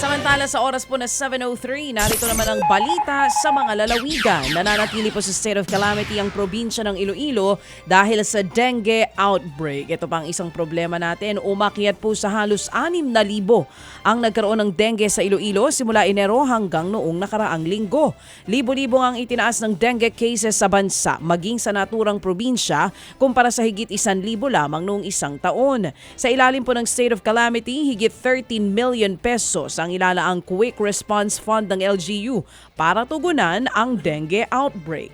Samantala sa oras po na 7.03, narito naman ang balita sa mga lalawigan. Nananatili po sa state of calamity ang probinsya ng Iloilo dahil sa dengue outbreak. Ito pang isang problema natin. Umakyat po sa halos 6,000 ang nagkaroon ng dengue sa Iloilo simula Enero hanggang noong nakaraang linggo. Libo-libo ang itinaas ng dengue cases sa bansa, maging sa naturang probinsya kumpara sa higit 1,000 lamang noong isang taon. Sa ilalim po ng state of calamity, higit 13 million pesos ang ilalaang Quick Response Fund ng LGU para tugunan ang dengue outbreak.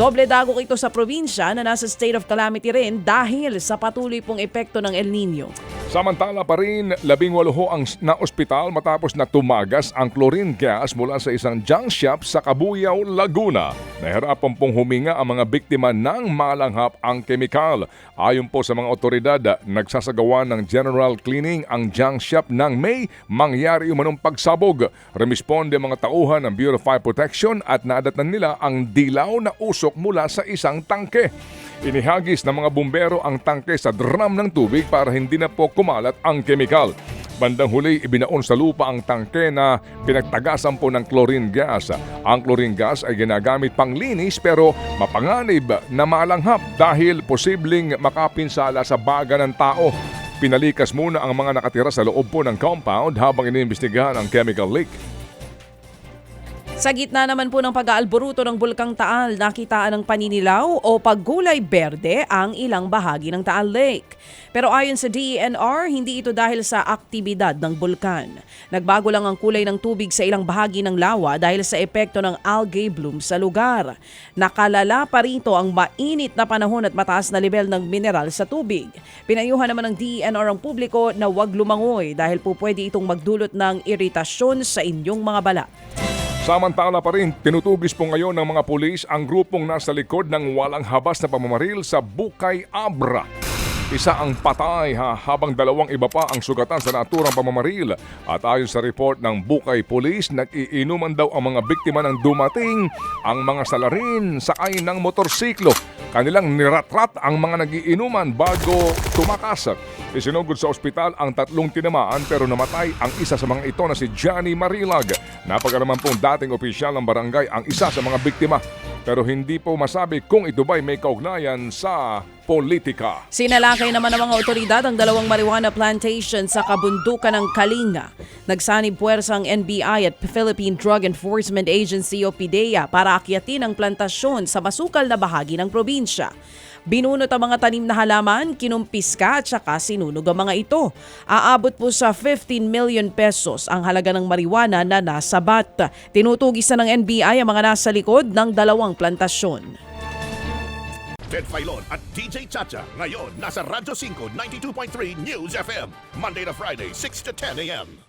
Doble dagok ito sa probinsya na nasa state of calamity rin dahil sa patuloy pong epekto ng El Nino. Samantala pa rin, labing walo ang na ospital matapos na tumagas ang chlorine gas mula sa isang junk shop sa Cabuyao, Laguna. Nahirapan pong huminga ang mga biktima ng malanghap ang kemikal. Ayon po sa mga otoridad, nagsasagawa ng general cleaning ang junk shop nang may mangyari umanong pagsabog. Remisponde mga tauhan ng Bureau of Fire Protection at nadatnan nila ang dilaw na usok mula sa isang tangke. Inihagis ng mga bumbero ang tangke sa drum ng tubig para hindi na po kumalat ang kemikal. Bandang huli, ibinaon sa lupa ang tangke na pinagtagasan po ng chlorine gas. Ang chlorine gas ay ginagamit pang linis pero mapanganib na malanghap dahil posibleng makapinsala sa baga ng tao. Pinalikas muna ang mga nakatira sa loob po ng compound habang iniimbestigahan ang chemical leak. Sa gitna naman po ng pag-aalboruto ng Bulkang Taal, nakitaan ng paninilaw o paggulay berde ang ilang bahagi ng Taal Lake. Pero ayon sa DENR, hindi ito dahil sa aktibidad ng bulkan. Nagbago lang ang kulay ng tubig sa ilang bahagi ng lawa dahil sa epekto ng algae bloom sa lugar. Nakalala pa rito ang mainit na panahon at mataas na level ng mineral sa tubig. Pinayuhan naman ng DENR ang publiko na huwag lumangoy dahil po pwede itong magdulot ng iritasyon sa inyong mga balat. Samantala pa rin, tinutugis po ngayon ng mga pulis ang grupong nasa likod ng walang habas na pamamaril sa Bukay Abra. Isa ang patay ha, habang dalawang iba pa ang sugatan sa naturang pamamaril. At ayon sa report ng Bukay Police, nag-iinuman daw ang mga biktima ng dumating ang mga salarin sakay ng motorsiklo. Kanilang niratrat ang mga nagiinuman bago tumakas. Isinugod sa ospital ang tatlong tinamaan pero namatay ang isa sa mga ito na si Johnny Marilag. Napagalaman pong dating opisyal ng barangay ang isa sa mga biktima. Pero hindi po masabi kung ito ba'y may kaugnayan sa politika. Sinalakay naman ng mga otoridad ang dalawang marijuana plantation sa kabundukan ng Kalinga. Nagsanib puwersa ang NBI at Philippine Drug Enforcement Agency o PIDEA para akyatin ang plantasyon sa masukal na bahagi ng probinsya. Binunot ang mga tanim na halaman, kinumpiska at saka sinunog ang mga ito. Aabot po sa 15 million pesos ang halaga ng marijuana na nasa bat. Tinutugis na ng NBI ang mga nasa likod ng dalawang plantasyon. Ted Filon at DJ Chacha. Ngayon, nasa Radyo 5, 92.3 News FM. Monday to Friday, 6 to 10 a.m.